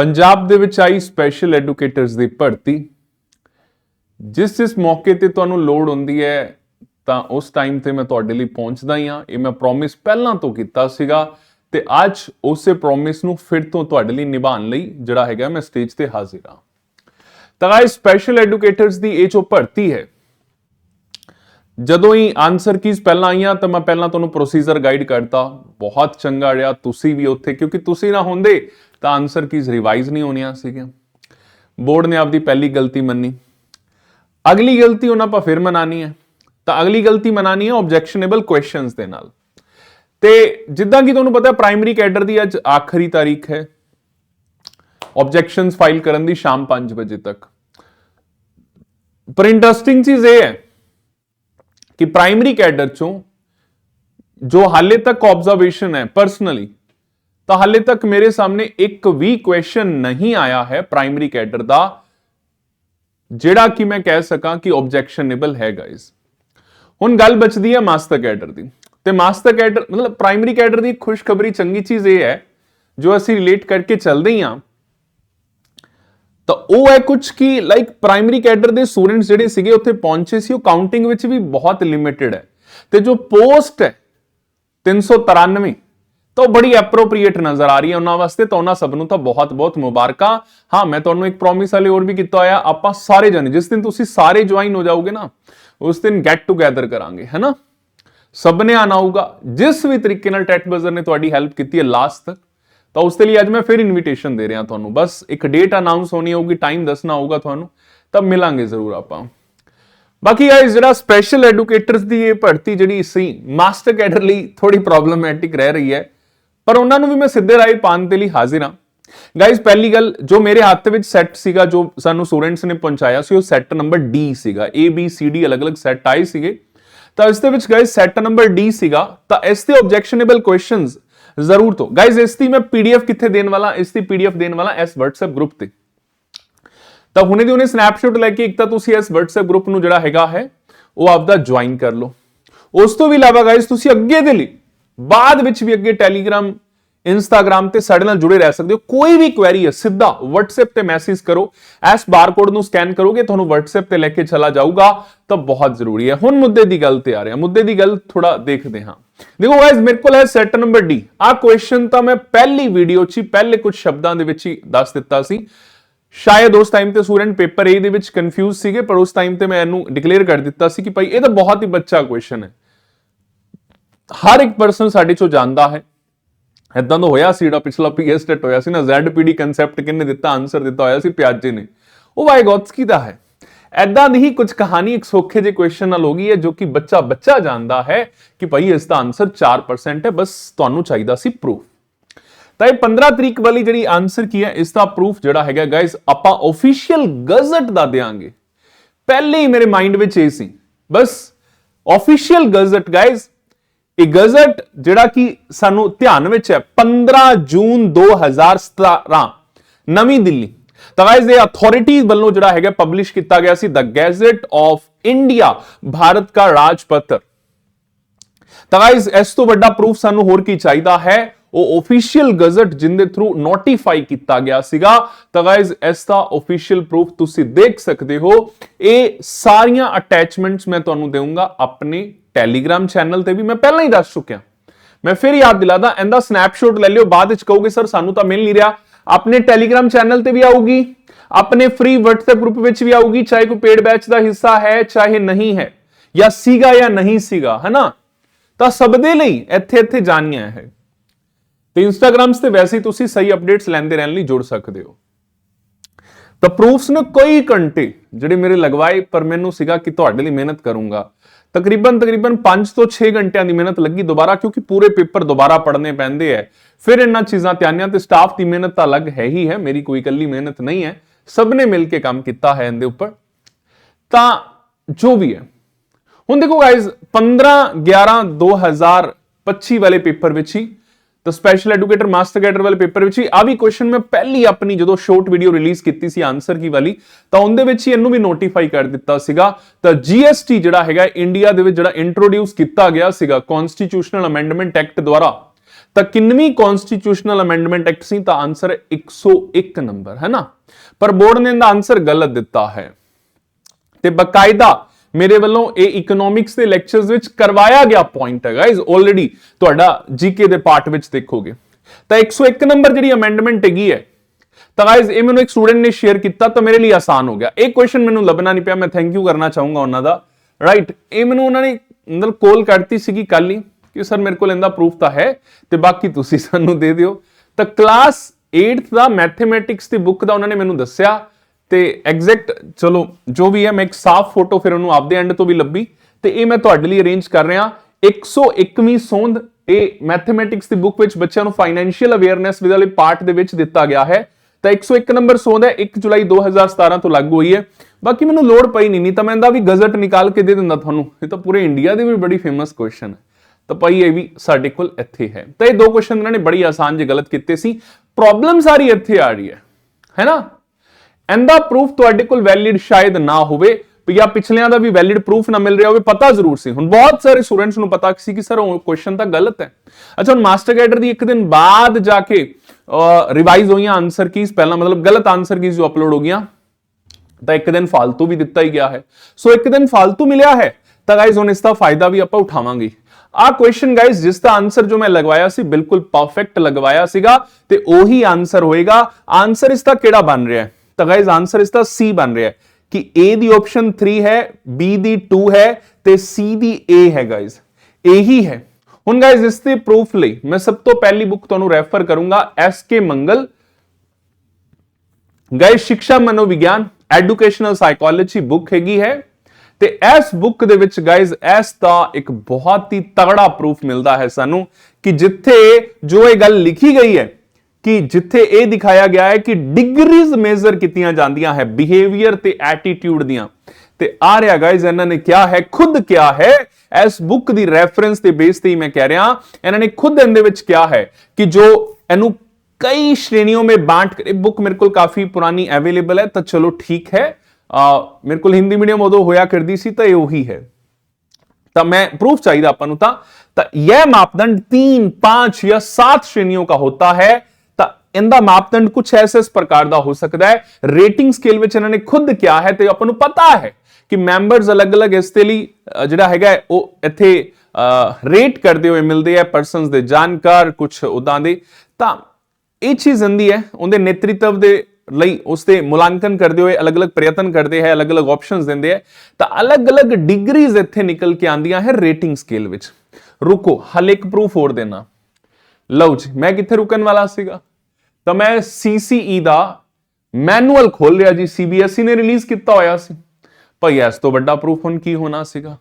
ਪੰਜਾਬ ਦੇ ਵਿੱਚ ਆਈ ਸਪੈਸ਼ਲ ਐਡੂਕੇਟਰਸ ਦੀ ਭਰਤੀ। ਜਿਸ ਜਿਸ ਮੌਕੇ ਤੇ ਤੁਹਾਨੂੰ ਲੋੜ ਹੁੰਦੀ ਹੈ, ਤਾਂ ਉਸ ਟਾਈਮ ਤੇ ਮੈਂ ਤੁਹਾਡੇ ਲਈ ਪਹੁੰਚਦਾ ਹੀ ਹਾਂ। ਇਹ ਮੈਂ ਪ੍ਰੋਮਿਸ ਪਹਿਲਾਂ ਤੋਂ ਕੀਤਾ ਸੀਗਾ ਤੇ ਅੱਜ ਉਸੇ ਪ੍ਰੋਮਿਸ ਨੂੰ ਫਿਰ ਤੋਂ ਤੁਹਾਡੇ ਲਈ ਨਿਭਾਉਣ ਲਈ ਜਿਹੜਾ ਹੈਗਾ ਮੈਂ ਸਟੇਜ ਤੇ ਹਾਜ਼ਰ ਹਾਂ। ਤਾਂ ਗਾਇਸ ਸਪੈਸ਼ਲ ਐਡੂਕੇਟਰਸ ਦੀ ਇਹ ਜੋ ਭਰਤੀ ਹੈ ਜਦੋਂ ਹੀ ਆਨਸਰ ਕੀਜ਼ ਪਹਿਲਾਂ ਆਈਆਂ ਤਾਂ ਮੈਂ ਪਹਿਲਾਂ ਤੁਹਾਨੂੰ ਪ੍ਰੋਸੀਜਰ ਗਾਈਡ ਕਰਤਾ। ਬਹੁਤ ਚੰਗਾ ਰਿਹਾ। ਤੁਸੀਂ ਵੀ ਉੱਥੇ, ਕਿਉਂਕਿ ਤੁਸੀਂ ਨਾ ਹੁੰਦੇ ਤਾਂ ਆਨਸਰ ਕੀਜ਼ ਰਿਵਾਈਜ਼ ਨਹੀਂ ਹੋਣੀਆਂ ਸੀਗੀਆਂ। ਬੋਰਡ ਨੇ ਆਪਦੀ ਪਹਿਲੀ ਗਲਤੀ ਮੰਨੀ। ਅਗਲੀ ਗਲਤੀ ਉਹਨਾਂ ਆਪਾਂ ਫਿਰ ਮਨਾਣੀ ਹੈ। ਤਾਂ ਅਗਲੀ ਗਲਤੀ ਮਨਾਣੀ ਹੈ ਆਬਜੈਕਸ਼ਨੇਬਲ ਕੁਐਸਚਨਸ ਦੇ ਨਾਲ। ਤੇ ਜਿੱਦਾਂ ਕਿ ਤੁਹਾਨੂੰ ਪਤਾ ਪ੍ਰਾਇਮਰੀ ਕੈਡਰ ਦੀ ਅੱਜ ਆਖਰੀ ਤਾਰੀਖ ਹੈ। ਆਬਜੈਕਸ਼ਨਸ ਫਾਈਲ ਕਰਨ ਦੀ ਸ਼ਾਮ 5 ਵਜੇ ਤੱਕ। ਪਰ ਇੰਟਰਸਟਿੰਗ ਚੀਜ਼ ਇਹ ਹੈ ਕਿ ਪ੍ਰਾਇਮਰੀ ਕੈਡਰ ਚੋਂ ਜੋ ਹਾਲੇ ਤੱਕ ਆਬਜ਼ਰਵੇਸ਼ਨ ਹੈ ਪਰਸਨਲੀ ਤਾਂ ਹਾਲੇ ਤੱਕ ਮੇਰੇ ਸਾਹਮਣੇ ਇੱਕ ਵੀ ਕੁਐਸਚਨ ਨਹੀਂ ਆਇਆ ਹੈ ਪ੍ਰਾਇਮਰੀ ਕੈਡਰ ਦਾ, ਜਿਹੜਾ ਕਿ ਮੈਂ ਕਹਿ ਸਕਾਂ ਕਿ ਆਬਜੈਕਸ਼ਨੇਬਲ ਹੈ ਗਾਇਸ ਹੁਣ ਗੱਲ ਬਚਦੀ ਹੈ ਮਾਸਟਰ ਕੈਡਰ ਦੀ। ਤੇ ਮਾਸਟਰ ਕੈਡਰ, ਮਤਲਬ ਪ੍ਰਾਇਮਰੀ ਕੈਡਰ ਦੀ ਖੁਸ਼ਖਬਰੀ ਚੰਗੀ ਚੀਜ਼ ਇਹ ਹੈ, ਜੋ ਅਸੀਂ ਰਿਲੇਟ ਕਰਕੇ ਚੱਲਦੇ ਹਾਂ ਉਹ ਹੈ ਕੁਝ ਕਿ ਲਾਈਕ ਪ੍ਰਾਇਮਰੀ ਕੈਡਰ ਦੇ ਸਟੂਡੈਂਟਸ ਜਿਹੜੇ ਸੀਗੇ, ਉੱਥੇ ਪਹੁੰਚੇ ਸੀ, ਉਹ ਕਾਊਂਟਿੰਗ ਵਿੱਚ ਵੀ ਬਹੁਤ ਲਿਮਿਟਿਡ ਹੈ। ਤੇ ਜੋ ਪੋਸਟ ਹੈ 393 ਤਾਂ ਉਹ ਬੜੀ ਐਪਰੋਪ੍ਰੀਏਟ ਨਜ਼ਰ ਆ ਰਹੀ ਹੈ ਉਹਨਾਂ ਵਾਸਤੇ, ਤਾਂ ਉਹਨਾਂ ਸਭ ਨੂੰ ਤਾਂ ਬਹੁਤ ਬਹੁਤ ਮੁਬਾਰਕਾਂ। ਹਾਂ, ਮੈਂ ਤੁਹਾਨੂੰ ਇੱਕ ਪ੍ਰੋਮਿਸ ਵਾਲੇ ਹੋਰ ਵੀ ਕੀਤਾ ਹੋਇਆ, ਆਪਾਂ ਸਾਰੇ ਜਣੇ, ਜਿਸ ਦਿਨ ਤੁਸੀਂ ਸਾਰੇ ਜੁਆਇਨ ਹੋ ਜਾਓਗੇ ਨਾ, ਉਸ ਦਿਨ ਗੈਟ ਟੂਗੇਦਰ ਕਰਾਂਗੇ ਹੈਨਾ ਸਭ ਨੇ ਆਣਾ ਹੋਊਗਾ, ਜਿਸ ਵੀ ਤਰੀਕੇ ਨਾਲ ਟੈਟ ਬਜ਼ਰ ਨੇ ਤੁਹਾਡੀ ਹੈਲਪ ਕੀਤੀ ਹੈ ਲਾਸਟ ਤੱਕ ਤਾਂ ਉਸ ਦੇ ਲਈ ਅੱਜ ਮੈਂ ਫਿਰ ਇਨਵੀਟੇਸ਼ਨ ਦੇ ਰਿਹਾ ਤੁਹਾਨੂੰ। ਬਸ ਇੱਕ ਡੇਟ ਅਨਾਉਂਸ ਹੋਣੀ ਹੋਊਗੀ ਟਾਈਮ ਦੱਸਣਾ ਹੋਊਗਾ ਤੁਹਾਨੂੰ, ਤਾਂ ਮਿਲਾਂਗੇ ਜ਼ਰੂਰ ਆਪਾਂ। ਬਾਕੀ ਗਾਇਸ ਜਿਹੜਾ ਸਪੈਸ਼ਲ ਐਡੂਕੇਟਰਸ ਦੀ ਇਹ ਭਰਤੀ ਜਿਹੜੀ ਸੀ ਮਾਸਟਰ ਕੈਡਰ ਲਈ ਥੋੜੀ ਪ੍ਰੋਬਲਮੈਟਿਕ ਰਹਿ ਰਹੀ ਹੈ, ਪਰ ਉਹਨਾਂ ਨੂੰ ਵੀ ਮੈਂ ਸਿੱਧੇ ਰਾਏ ਪਾਣ ਦੇ ਲਈ ਹਾਜ਼ਰ ਹਾਂ। ਗਾਇਸ ਪਹਿਲੀ ਗੱਲ, ਜੋ ਮੇਰੇ ਹੱਥ ਵਿੱਚ ਸੈੱਟ ਸੀਗਾ, ਜੋ ਸਾਨੂੰ ਸਟੂਡੈਂਟਸ ਨੇ ਪਹੁੰਚਾਇਆ ਸੀ, ਉਹ ਸੈੱਟ ਨੰਬਰ D ਸੀਗਾ। A, B, C, D ਅਲੱਗ-ਅਲੱਗ ਸੈੱਟ ਆਏ ਸੀਗੇ। ਤਾਂ ਇਸ ਦੇ ਵਿੱਚ ਗਾਇਸ ਸੈੱਟ ਨੰਬਰ D ਸੀਗਾ, ਤਾਂ ਇਸ ਤੇ ਆਬਜੈਕਸ਼ਨੇਬਲ ਕੁਐਸਚਨਸ ਜ਼ਰੂਰ ਤੋਂ। ਗਾਇਸ ਇਸ ਦੀ ਮੈਂ ਪੀਡੀਐਫ ਕਿੱਥੇ ਦੇਣ ਵਾਲਾ? ਇਸ ਦੀ ਪੀਡੀਐਫ ਦੇਣ ਵਾਲਾ ਇਸ WhatsApp ਗਰੁੱਪ ਤੇ। ਤਾਂ ਹੁਣੇ ਦੀ ਉਹਨੇ ਸਨੈਪਸ਼ਾਟ ਲੈ ਕੇ ਇੱਕ ਤਾਂ ਤੁਸੀਂ ਇਸ WhatsApp ਗਰੁੱਪ ਨੂੰ ਜਿਹੜਾ ਹੈਗਾ ਹੈ, ਉਹ ਆਪਦਾ ਜੁਆਇਨ ਕਰ ਲਓ। ਉਸ ਤੋਂ ਵੀ ਇਲਾਵਾ ਗਾਇਸ ਤੁਸੀਂ ਅੱਗੇ ਦੇ ਲਈ, ਬਾਅਦ ਵਿੱਚ ਵੀ ਅੱਗੇ ਟੈਲੀਗ੍ਰਾਮ ਇੰਸਟਾਗ੍ਰam ਤੇ ਸਾਡੇ ਨਾਲ ਜੁੜੇ ਰਹਿ ਸਕਦੇ ਹੋ। ਕੋਈ ਵੀ ਕੁਐਰੀ ਹੈ, ਸਿੱਧਾ WhatsApp ਤੇ ਮੈਸੇਜ ਕਰੋ। ਇਸ ਬਾਰਕੋਡ ਨੂੰ ਸਕੈਨ ਕਰੋਗੇ, ਤੁਹਾਨੂੰ WhatsApp ਤੇ ਲੈ ਕੇ ਚਲਾ ਜਾਊਗਾ। ਤਾਂ ਬਹੁਤ ਜ਼ਰੂਰੀ ਹੈ। ਹੁਣ ਮੁੱਦੇ ਦੀ ਗੱਲ ਤੇ ਆ ਰਿਹਾ। ਮੁੱਦੇ ਦੀ ਗੱਲ ਥੋੜਾ ਦੇਖਦੇ ਹਾਂ। ਦੇਖੋ ਗਾਇਸ ਮੇਰੇ ਕੋਲ ਹੈ ਸੈੱਟ ਨੰਬਰ ਡੀ ਆ ਕੁਐਸਚਨ ਤਾਂ ਮੈਂ ਪਹਿਲੀ ਵੀਡੀਓ 'ਚ ਹੀ, ਪਹਿਲੇ ਕੁਝ ਸ਼ਬਦਾਂ ਦੇ ਵਿੱਚ ਹੀ ਦੱਸ ਦਿੱਤਾ ਸੀ। ਸ਼ਾਇਦ ਉਸ ਟਾਈਮ ਤੇ ਸਟੂਡੈਂਟ ਪੇਪਰ A ਦੇ ਵਿੱਚ ਕਨਫਿਊਜ਼ ਸੀਗੇ, ਪਰ ਉਸ ਟਾਈਮ ਤੇ ਮੈਂ ਇਹਨੂੰ ਡਿਕਲੇਅਰ ਕਰ ਦਿੱਤਾ ਸੀ ਕਿ ਭਾਈ ਇਹ ਤਾਂ ਬਹੁਤ ਹੀ ਬੱਚਾ ਕੁਐਸਚਨ ਹੈ। ਹਰ ਇੱਕ ਪਰਸਨ ਸਾਡੇ ਚੋਂ ਜਾਣਦਾ ਹੈ। ਇਦਾਂ ਦਾ ਹੋਇਆ ਸੀ ਜਿਹੜਾ ਪਿਛਲਾ ਪੀਐਸ ਟੈਟ ਹੋਇਆ ਸੀ ਨਾ ਜ਼ੈਡਪੀਡੀ ਕਨਸੈਪਟ ਕਿੰਨੇ ਦਿੱਤਾ? ਆਨਸਰ ਦਿੱਤਾ ਹੋਇਆ ਸੀ ਪਿਆਜੇ ਨੇ। ਉਹ ਵਾਈਗੋਟਸਕੀ ਦਾ ਹੈ। ਐਦਾਂ ਦੀ ਹੀ ਕੁਝ ਕਹਾਣੀ ਇੱਕ ਸੌਖੇ ਜਿਹੇ ਕੁਐਸਚਨ ਨਾਲ ਹੋ ਗਈ ਹੈ, ਜੋ ਕਿ ਬੱਚਾ ਬੱਚਾ ਜਾਣਦਾ ਹੈ ਕਿ ਭਾਈ ਇਸ ਦਾ ਆਨਸਰ 4% ਹੈ, ਬਸ ਤੁਹਾਨੂੰ ਚਾਹੀਦਾ ਸੀ ਪ੍ਰੂਫ ਤਾਂ ਇਹ 15 ਤਰੀਕ ਵਾਲੀ ਜਿਹੜੀ ਆਨਸਰ ਕੀ ਹੈ, ਇਸ ਦਾ ਪ੍ਰੂਫ ਜਿਹੜਾ ਹੈਗਾ ਗਾਇਸ ਆਪਾਂ ਆਫੀਸ਼ੀਅਲ ਗਜ਼ਟ ਦਾ ਦੇਾਂਗੇ ਪਹਿਲੇ ਹੀ ਮੇਰੇ ਮਾਈਂਡ ਵਿੱਚ ਇਹ ਸੀ। ਬਸ ਆਫੀਸ਼ੀਅਲ ਗਜ਼ਟ ਗਾਇਸ ਇਹ ਗਜ਼ਟ ਜਿਹੜਾ ਕਿ ਸਾਨੂੰ ਧਿਆਨ ਵਿੱਚ ਹੈ 15 ਜੂਨ 2017 ਨਵੀਂ ਦਿੱਲੀ। ਤਾਂ ਗਾਇਸ ਇਹ ਅਥਾਰਟੀ ਵੱਲੋਂ ਜਿਹੜਾ ਹੈਗਾ ਪਬਲਿਸ਼ ਕੀਤਾ ਗਿਆ ਸੀ the gazette of India Bharat ਦਾ ਰਾਜਪੱਤਰ ਤਾਂ ਗਾਇਸ ਇਸ ਤੋਂ ਵੱਡਾ ਪ੍ਰੂਫ ਸਾਨੂੰ ਹੋਰ ਕੀ ਚਾਹੀਦਾ ਹੈ? ਉਹ ਆਫੀਸ਼ੀਅਲ ਗਜ਼ਟ ਜਿੰਦੇ ਥਰੂ ਨੋਟੀਫਾਈ ਕੀਤਾ ਗਿਆ ਸੀਗਾ। ਤਾਂ ਗਾਇਸ ਇਸ ਦਾ ਆਫੀਸ਼ੀਅਲ ਪ੍ਰੂਫ ਤੁਸੀਂ ਦੇਖ ਸਕਦੇ ਹੋ। ਇਹ ਸਾਰੀਆਂ ਅਟੈਚਮੈਂਟਸ ਮੈਂ ਤੁਹਾਨੂੰ ਦੇਵਾਂਗਾ ਆਪਣੇ ਟੈਲੀਗ੍ਰam ਚੈਨਲ ਤੇ ਵੀ। ਮੈਂ ਪਹਿਲਾਂ ਹੀ ਦੱਸ ਚੁੱਕਿਆ। ਮੈਂ ਫਿਰ ਯਾਦ ਦਿਲਾਦਾ, ਇਹਦਾ ਸਨੈਪਸ਼ਾਟ ਲੈ ਲਿਓ। ਬਾਅਦ ਵਿੱਚ ਕਹੋਗੇ, ਸਰ, ਸਾਨੂੰ ਤਾਂ ਮਿਲ ਨਹੀਂ ਰਿਹਾ। ਆਪਣੇ ਟੈਲੀਗ੍ਰam ਚੈਨਲ ਤੇ ਵੀ ਆਊਗੀ। ਆਪਣੇ ਫ੍ਰੀ WhatsApp ਗਰੁੱਪ ਵਿੱਚ ਵੀ ਆਊਗੀ। ਚਾਹੇ ਕੋਈ ਪੇਡ ਬੈਚ ਦਾ ਹਿੱਸਾ ਹੈ, ਚਾਹੇ ਨਹੀਂ ਹੈ। ਜਾਂ ਸੀਗਾ ਜਾਂ ਨਹੀਂ ਸੀਗਾ, ਹੈਨਾ? ਤਾਂ ਸਭ ਦੇ ਲਈ ਇੱਥੇ ਇੱਥੇ ਜਾਣੀਆਂ ਹੈ ਤੇ ਇੰਸਟਾਗ੍ਰam ਤੇ ਵੈਸੇ ਹੀ ਤੁਸੀਂ ਸਹੀ ਅਪਡੇਟਸ ਲੈਂਦੇ ਰਹਿਣ ਲਈ ਜੁੜ ਸਕਦੇ ਹੋ। ਤਾਂ ਪ੍ਰੂਫਸ ਨੇ ਕਈ ਘੰਟੇ ਜਿਹੜੇ ਮੇਰੇ ਲਗਵਾਏ, ਪਰ ਮੈਨੂੰ ਸੀਗਾ ਕਿ ਤੁਹਾਡੇ ਲਈ ਮਿਹਨਤ ਕਰੂੰਗਾ। ਤਕਰੀਬਨ ਤਕਰੀਬਨ 5 ਤੋਂ 6 ਘੰਟਿਆਂ ਦੀ ਮਿਹਨਤ ਲੱਗੀ ਦੁਬਾਰਾ, ਕਿਉਂਕਿ ਪੂਰੇ ਪੇਪਰ ਦੁਬਾਰਾ ਪੜ੍ਹਨੇ ਪੈਂਦੇ ਐ। ਫਿਰ ਇਹਨਾਂ ਚੀਜ਼ਾਂ ਤਿਆਨੀਆਂ ਤੇ ਸਟਾਫ ਦੀ ਮਿਹਨਤ ਤਾਂ ਅਲੱਗ ਹੈ ਹੀ ਹੈ, ਮੇਰੀ ਕੋਈ ਇਕੱਲੀ ਮਿਹਨਤ ਨਹੀਂ ਹੈ ਸਭ ਨੇ ਮਿਲ ਕੇ ਕੰਮ ਕੀਤਾ ਹੈ ਇਹਦੇ ਉੱਪਰ। ਤਾਂ ਜੋ ਵੀ ਹੈ। ਹੁਣ ਦੇਖੋ ਗਾਇਜ਼ 15 11 2025 ਵਾਲੇ ਪੇਪਰ ਵਿੱਚ ਹੀ ਤਾਂ ਸਪੈਸ਼ਲ ਐਡੂਕੇਟਰ ਮਾਸਟਰ ਕੈਡਰ ਵਾਲੇ ਪੇਪਰ ਵਿੱਚ ਹੀ ਆ ਵੀ ਕੁਐਸਚਨ ਮੈਂ ਪਹਿਲੀ ਆਪਣੀ ਜਦੋਂ ਸ਼ਾਰਟ ਵੀਡੀਓ ਰਿਲੀਜ਼ ਕੀਤੀ ਸੀ ਆਨਸਰ ਕੀ ਵਾਲੀ, ਤਾਂ ਉਹਦੇ ਵਿੱਚ ਹੀ ਇਹਨੂੰ ਵੀ ਨੋਟੀਫਾਈ ਕਰ ਦਿੱਤਾ ਸੀਗਾ। ਤਾਂ ਜੀਐਸਟੀ ਜਿਹੜਾ ਹੈਗਾ ਇੰਡੀਆ ਦੇ ਵਿੱਚ ਜਿਹੜਾ ਇੰਟਰੋਡਿਊਸ ਕੀਤਾ ਗਿਆ ਸੀਗਾ ਕਨਸਟੀਟਿਊਸ਼ਨਲ ਅਮੈਂਡਮੈਂਟ ਐਕਟ ਦੁਆਰਾ। ਤਾਂ ਕਿੰਨਵੀਂ ਕਨਸਟੀਟਿਊਸ਼ਨਲ ਅਮੈਂਡਮੈਂਟ ਐਕਟ ਸੀ, ਤਾਂ ਆਨਸਰ 101 ਨੰਬਰ ਹੈ ਨਾ? ਪਰ ਬੋਰਡ ਨੇ ਇਹਦਾ ਆਨਸਰ ਗਲਤ ਦਿੱਤਾ ਹੈ। ਤੇ ਬਕਾਇਦਾ ਮੇਰੇ ਵੱਲੋਂ ਇਹ ਇਕਨੋਮਿਕਸ ਦੇ ਲੈਕਚਰਸ ਵਿੱਚ ਕਰਵਾਇਆ ਗਿਆ ਪੁਆਇੰਟ ਹੈ ਗਾਇਜ਼ ਆਲਰੇਡੀ ਤੁਹਾਡਾ ਜੀਕੇ ਦੇ ਪਾਰਟ ਵਿੱਚ ਦੇਖੋਗੇ। ਤਾਂ 101 ਨੰਬਰ ਜਿਹੜੀ ਅਮੈਂਡਮੈਂਟ ਹੈਗੀ ਹੈ, ਤਾਂ ਗਾਇਜ਼ ਇਹ ਮੈਨੂੰ ਇੱਕ ਸਟੂਡੈਂਟ ਨੇ ਸ਼ੇਅਰ ਕੀਤਾ, ਤਾਂ ਮੇਰੇ ਲਈ ਆਸਾਨ ਹੋ ਗਿਆ। ਇਹ ਕੁਐਸਚਨ ਮੈਨੂੰ ਲੱਭਣਾ ਨਹੀਂ ਪਿਆ, ਮੈਂ ਥੈਂਕ ਯੂ ਕਰਨਾ ਚਾਹੂੰਗਾ ਉਹਨਾਂ ਦਾ। ਰਾਈਟ ਇਹ ਮੈਨੂੰ ਉਹਨਾਂ ਨੇ ਮਤਲਬ ਕੋਲ ਕਰਤੀ ਸੀਗੀ ਕੱਲ ਹੀ ਕਿ ਸਰ ਮੇਰੇ ਕੋਲ ਇਹਦਾ ਪ੍ਰੂਫ ਤਾਂ ਹੈ ਤੇ ਬਾਕੀ ਤੁਸੀਂ ਸਾਨੂੰ ਦੇ ਦਿਓ। ਤਾਂ ਕਲਾਸ 8th ਦਾ ਮੈਥਮੈਟਿਕਸ ਦੀ ਬੁੱਕ ਦਾ ਉਹਨਾਂ ਨੇ ਮੈਨੂੰ ਦੱਸਿਆ। ਤੇ ਐਗਜ਼ੈਕਟ ਚਲੋ, ਜੋ ਵੀ ਹੈ, ਮੈਂ ਇੱਕ ਸਾਫ਼ ਫੋਟੋ ਫਿਰ ਉਹਨੂੰ ਆਪਦੇ ਐਂਡ ਤੋਂ ਵੀ ਲੱਭੀ ਤੇ ਇਹ ਮੈਂ ਤੁਹਾਡੇ ਲਈ ਅਰੇਂਜ ਕਰ ਰਿਹਾ। 101ਵੀਂ ਸੌਂਦ ਇਹ ਮੈਥਮੈਟਿਕਸ ਦੀ ਬੁੱਕ ਵਿੱਚ ਬੱਚਿਆਂ ਨੂੰ ਫਾਈਨੈਂਸ਼ੀਅਲ ਅਵੇਅਰਨੈਸ ਵਾਲੇ ਪਾਰਟ ਦੇ ਵਿੱਚ ਦਿੱਤਾ ਗਿਆ ਹੈ। ਤਾਂ 101 ਨੰਬਰ ਸੌਂਦ ਹੈ 1 ਜੁਲਾਈ 2017 ਤੋਂ ਲਾਗੂ ਹੋਈ ਹੈ। ਬਾਕੀ ਮੈਨੂੰ ਲੋੜ ਪਈ ਨਹੀਂ ਨਹੀਂ ਤਾਂ ਮੈਂ ਇਹਦਾ ਵੀ ਗਜ਼ਟ ਨਿਕਾਲ ਕੇ ਦੇ ਦਿੰਦਾ ਤੁਹਾਨੂੰ। ਇਹ ਤਾਂ ਪੂਰੇ ਇੰਡੀਆ ਦੇ ਵੀ ਬੜੀ ਫੇਮਸ ਕੁਐਸਚਨ ਹੈ। ਤਾਂ ਭਾਈ ਇਹ ਵੀ ਸਾਡੇ ਕੋਲ ਇੱਥੇ ਹੈ। ਤਾਂ ਇਹ ਦੋ ਕੁਐਸਚਨ ਇਹਨਾਂ ਨੇ ਬੜੀ ਆਸਾਨ ਜਿਹੇ ਗਲਤ ਕੀਤੇ ਸੀ। ਪ੍ਰੋਬਲਮ ਸਾਰੀ ਇੱਥੇ ਆ ਰਹੀ ਹੈ। ਹੈ ਨਾ? ਇਹਦਾ ਪ੍ਰੂਫ ਤੁਹਾਡੇ ਕੋਲ ਵੈਲਿਡ ਸ਼ਾਇਦ ਨਾ ਹੋਵੇ ਜਾਂ ਪਿਛਲਿਆਂ ਦਾ ਵੀ ਵੈਲਿਡ ਪ੍ਰੂਫ ਨਾ ਮਿਲ ਰਿਹਾ ਹੋਵੇ, ਪਤਾ ਜ਼ਰੂਰ ਸੀ। ਹੁਣ ਬਹੁਤ ਸਾਰੇ ਸਟੂਡੈਂਟਸ ਨੂੰ ਪਤਾ ਸੀ ਕਿ, ਸਰ, ਉਹ ਕੁਐਸਚਨ ਤਾਂ ਗਲਤ ਹੈ। ਅੱਛਾ, ਹੁਣ ਮਾਸਟਰ ਕੈਡਰ ਦੀ ਇੱਕ ਦਿਨ ਬਾਅਦ ਜਾ ਕੇ ਰਿਵਾਈਜ਼ ਹੋਈਆਂ ਆਨਸਰ ਕੀਜ਼ ਪਹਿਲਾਂ ਮਤਲਬ ਗਲਤ ਆਨਸਰ ਕੀਜ਼ ਜੋ ਅਪਲੋਡ ਹੋ ਗਈਆਂ, ਤਾਂ ਇੱਕ ਦਿਨ ਫਾਲਤੂ ਵੀ ਦਿੱਤਾ ਹੀ ਗਿਆ ਹੈ। ਸੋ ਇੱਕ ਦਿਨ ਫਾਲਤੂ ਮਿਲਿਆ ਹੈ, ਤਾਂ ਗਾਇਜ਼ ਹੁਣ ਇਸ ਦਾ ਫਾਇਦਾ ਵੀ ਆਪਾਂ ਉਠਾਵਾਂਗੇ। ਆ ਕੁਐਸਚਨ ਗਾਇਸ ਜਿਸ ਦਾ ਆਨਸਰ ਜੋ ਮੈਂ ਲਗਵਾਇਆ ਸੀ, ਬਿਲਕੁਲ ਪਰਫੈਕਟ ਲਗਵਾਇਆ ਸੀਗਾ, ਤੇ ਉਹੀ ਆਨਸਰ ਹੋਏਗਾ। ਆਨਸਰ ਇਸ ਦਾ ਕਿਹੜਾ ਬਣ ਰਿਹਾ ਹੈ? ਤਾਂ ਗਾਇਜ਼ ਆਨਸਰ ਇਸ ਦਾ ਸੀ ਬਣ ਰਿਹਾ ਕਿ A ਦੀ ਆਪਸ਼ਨ 3 ਹੈ, B ਦੀ 2 ਹੈ ਤੇ C ਦੀ A ਹੈ ਗਾਇਜ਼ ਇਹੀ ਹੈ। ਹੁਣ ਗਾਇਜ਼ ਇਸ ਦੇ ਪ੍ਰੂਫ ਲਈ ਮੈਂ ਸਭ ਤੋਂ ਪਹਿਲੀ ਬੁੱਕ ਤੁਹਾਨੂੰ ਰੈਫਰ ਕਰੂੰਗਾ ਐਸ ਕੇ ਮੰਗਲ। ਗਾਇਜ਼ ਸਿੱਖਿਆ ਮਨੋਵਿਗਿਆਨ ਐਡੂਕੇਸ਼ਨਲ ਸਾਈਕੋਲੋਜੀ ਬੁੱਕ ਹੈਗੀ ਹੈ। ਤੇ ਇਸ ਬੁੱਕ ਦੇ ਵਿੱਚ ਗਾਇਜ਼ ਇਸ ਦਾ ਇੱਕ ਬਹੁਤ ਹੀ ਤਗੜਾ ਪ੍ਰੂਫ ਮਿਲਦਾ ਹੈ ਸਾਨੂੰ ਕਿ ਜਿੱਥੇ ਜੋ ਇਹ ਗੱਲ ਲਿਖੀ ਗਈ ਹੈ ਕਿ ਜਿੱਥੇ ਇਹ ਦਿਖਾਇਆ ਗਿਆ ਹੈ ਕਿ ਡਿਗਰੀਜ਼ ਮੇਜ਼ਰ ਕੀਤੀਆਂ ਜਾਂਦੀਆਂ ਹੈ ਬਿਹੇਵੀਅਰ ਤੇ ਐਟੀਟਿਊਡ ਦੀਆਂ। ਤੇ ਆ ਰਿਹਾ ਗਾਇਜ਼ ਇਹਨਾਂ ਨੇ ਕਿਹਾ ਹੈ, ਖੁਦ ਕਿਹਾ ਹੈ, ਇਸ ਬੁੱਕ ਦੀ ਰੈਫਰੈਂਸ ਤੇ ਬੇਸ ਤੇ ਹੀ ਮੈਂ ਕਹਿ ਰਿਹਾ, ਇਹਨਾਂ ਨੇ ਖੁਦ ਇਹਦੇ ਵਿੱਚ ਕਿਹਾ ਹੈ ਕਿ ਜੋ ਇਹਨੂੰ ਕਈ ਸ਼੍ਰੇਣੀਆਂ ਮੇ ਬਾਂਟ ਕੇ ਬੁੱਕ ਮੇਰੇ ਕੋਲ ਕਾਫੀ ਪੁਰਾਣੀ ਅਵੇਲੇਬਲ ਹੈ, ਤਾਂ ਚਲੋ ਠੀਕ ਹੈ। ਮੇਰੇ ਕੋਲ ਹਿੰਦੀ ਮੀਡੀਅਮ ਉਦੋਂ ਹੋਇਆ ਕਰਦੀ ਸੀ, ਤਾਂ ਇਹ ਉਹੀ ਹੈ। ਤਾਂ ਮੈਂ ਪ੍ਰੂਫ ਚਾਹੀਦਾ ਆਪਾਂ ਨੂੰ ਤਾਂ ਤਾਂ ਇਹ ਮਾਪਦੰਡ 3 5 ਜਾਂ 7 ਸ਼੍ਰੇਣੀਆਂ ਦਾ ਹੁੰਦਾ ਹੈ। ਇਹਦਾ ਮਾਪਦੰਡ ਕੁਝ ਐਸੇ ਇਸ ਪ੍ਰਕਾਰ ਦਾ ਹੋ ਸਕਦਾ ਹੈ। ਰੇਟਿੰਗ ਸਕੇਲ ਵਿੱਚ ਇਹਨਾਂ ਨੇ ਖੁਦ ਕਿਹਾ ਹੈ ਤੇ ਆਪਾਂ ਨੂੰ ਪਤਾ ਹੈ ਕਿ ਮੈਂਬਰਸ ਅਲੱਗ-ਅਲੱਗ ਇਸ ਦੇ ਲਈ ਜਿਹੜਾ ਹੈਗਾ ਉਹ ਇੱਥੇ ਰੇਟ ਕਰਦੇ ਹੋਏ ਮਿਲਦੇ ਆ ਪਰਸਨਸ ਦੇ ਜਾਣਕਾਰ ਕੁਝ ਉਦਾਂ ਦੇ। ਤਾਂ ਇਹ ਚੀਜ਼ ਹੁੰਦੀ ਹੈ, ਉਹਦੇ ਨੇਤਰਤਵ ਦੇ ਲਈ ਉਸ ਦੇ ਮੁਲਾਂਕਣ ਕਰਦੇ ਹੋਏ ਅਲੱਗ-ਅਲੱਗ ਪ੍ਰਯਤਨ ਕਰਦੇ ਹੈ, ਅਲੱਗ-ਅਲੱਗ ਆਪਸ਼ਨਸ ਦਿੰਦੇ ਹੈ। ਤਾਂ ਅਲੱਗ-ਅਲੱਗ ਡਿਗਰੀਜ਼ ਇੱਥੇ ਨਿਕਲ ਕੇ ਆਂਦੀਆਂ ਹੈ ਰੇਟਿੰਗ ਸਕੇਲ ਵਿੱਚ। ਰੁਕੋ, ਹਲ ਇੱਕ ਪ੍ਰੂਫ ਹੋਰ ਦੇਣਾ। ਲਓ ਜੀ, ਮੈਂ ਕਿੱਥੇ ਰੁਕਣ ਵਾਲਾ ਸੀਗਾ? ਤਾਂ ਮੈਂ CCE ਦਾ ਮੈਨੂਅਲ ਖੋਲ ਲਿਆ ਜੀ CBSE ਨੇ ਰਿਲੀਜ਼ ਕੀਤਾ ਹੋਇਆ ਸੀ। ਭਾਈ, ਇਸ ਤੋਂ ਵੱਡਾ ਪ੍ਰੂਫ ਹੁਣ ਕੀ ਹੋਣਾ ਸੀਗਾ?